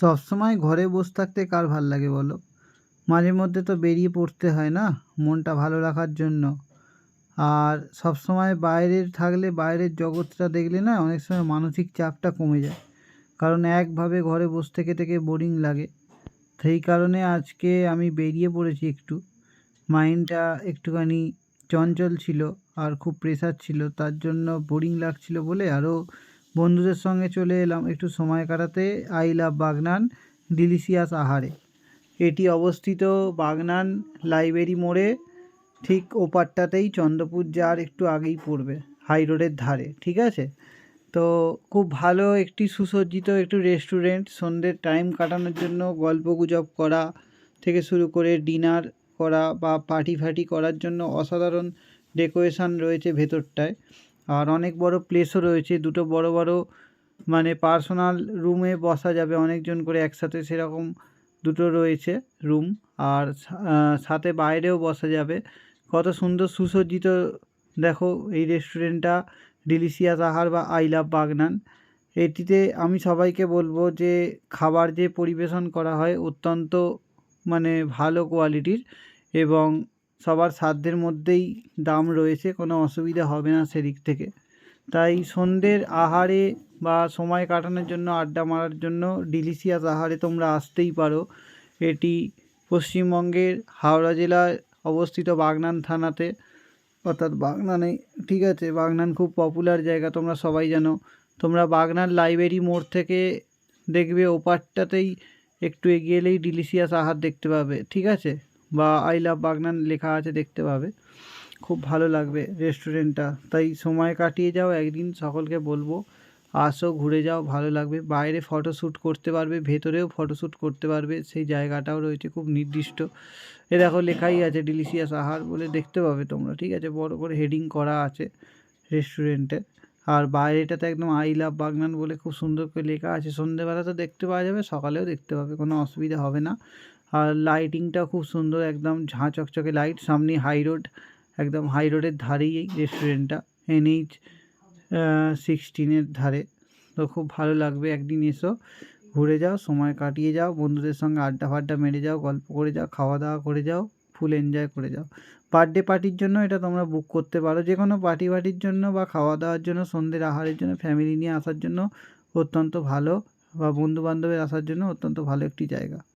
সবসময় ঘরে বসে থাকতে কার ভালো লাগে বলো? মাঝে মধ্যে তো বেরিয়ে পড়তে হয় না মনটা ভালো রাখার জন্য। আর সবসময় বাইরের থাকলে বাইরের জগৎটা দেখলে না অনেক সময় মানসিক চাপটা কমে যায়। কারণ একভাবে ঘরে বসে থেকে থেকে বোরিং লাগে। সেই কারণে আজকে আমি বেরিয়ে পড়েছি একটু। মাইন্ডটা একটুখানি চঞ্চল ছিল আর খুব প্রেশার ছিল। তার জন্য বোরিং লাগছিল বলে আরও বন্ধুদের সঙ্গে চলে এলাম। একটু সময় কাটাতে। আই লাভ বাগনান, ডিলিশিয়াস আহারে। এটি অবস্থিত বাগনান লাইব্রেরি মোড়ে, ঠিক ওপারটাতেই চন্দ্রপুর যাওয়ার একটু আগেই পড়বে, হাই রোডের ধারে, ঠিক আছে? তো খুব ভালো একটি সুসজ্জিত একটু রেস্টুরেন্ট, সন্ধ্যের টাইম কাটানোর জন্য গল্প গুজব করা থেকে শুরু করে ডিনার করা বা পার্টি ফার্টি করার জন্য অসাধারণ ডেকোরেশন রয়েছে ভেতরটায়। আর অনেক বড় প্লেসও রয়েছে। দুটো বড় বড় মানে পার্সোনাল রুমে বসা যাবে অনেকজন করে একসাথে সেরকম দুটো রয়েছে রুম আর সাথে বাইরেও বসা যাবে। কত সুন্দর সুসজ্জিত, দেখো এই রেস্টুরেন্টটা ডিলিশিয়াস আহার বা আই লাভ বাগনান। এটিতে আমি সবাইকে বলব যে খাবার যে পরিবেশন করা হয় অত্যন্ত মানে ভালো কোয়ালিটির এবং সবার সাধ্যের মধ্যেই দাম রয়েছে, কোনো অসুবিধা হবে না সেদিক থেকে। তাই সন্ধ্যের আহারে বা সময় কাটানোর জন্য, আড্ডা মারার জন্য ডিলিশিয়াস আহারে তোমরা আসতেই পারো। এটি পশ্চিমবঙ্গের হাওড়া জেলায় অবস্থিত বাগনান থানাতে। অর্থাৎ বাগনানে, ঠিক আছে, বাগনান খুব পপুলার জায়গা, তোমরা সবাই জানো। তোমরা বাগনান লাইব্রেরি মোড় থেকে দেখবে, ওপারটাতেই একটু এগিয়ে এলেই ডিলিশিয়াস আহার দেখতে পাবে, ঠিক আছে? বা আই লাভ বাগনান লেখা আছে, দেখতে পাবে। খুব ভালো লাগবে রেস্টুরেন্টটা তাই সময় কাটিয়ে যাও, একদিন সকলকে বলব, আসো, ঘুরে যাও, ভালো লাগবে। বাইরে ফটোশ্যুট করতে পারবে, ভেতরেও ফটোশ্যুট করতে পারবে। সেই জায়গাটাও রয়েছে খুব নির্দিষ্ট। এ দেখো লেখাই আছে ডিলিশিয়াস আহার বলে দেখতে পাবে তোমরা। ঠিক আছে, বড় করে হেডিং করা আছে রেস্টুরেন্টে আর বাইরেটাতে একদম আই লাভ বাগনান বলে খুব সুন্দর করে লেখা আছে। সন্ধ্যেবেলা তো দেখতে পাওয়া যাবে, সকালেও দেখতে পাবে, কোনো অসুবিধা হবে না। আর লাইটিংটা খুব সুন্দর, একদম ঝাঁ চকচকে লাইট সামনে হাই রোড একদম হাই রোডের ধারেই এই রেস্টুরেন্টটা এনএইচ সিক্সটিনের ধারে। তো খুব ভালো লাগবে, একদিন এসো, ঘুরে যাও, সময় কাটিয়ে যাও, বন্ধুদের সঙ্গে আড্ডা ফাড্ডা মেরে যাও, গল্প করে যাও, খাওয়া দাওয়া করে যাও। ফুল এনজয় করে যাও। বার্থডে পার্টির জন্য এটা তোমরা বুক করতে পারো। যে কোনো পার্টি পার্টির জন্য বা খাওয়া দাওয়ার জন্য, সন্ধ্যের আহারের জন্য ফ্যামিলি নিয়ে আসার জন্য অত্যন্ত ভালো বা বন্ধু বান্ধবের আসার জন্য অত্যন্ত ভালো একটি জায়গা।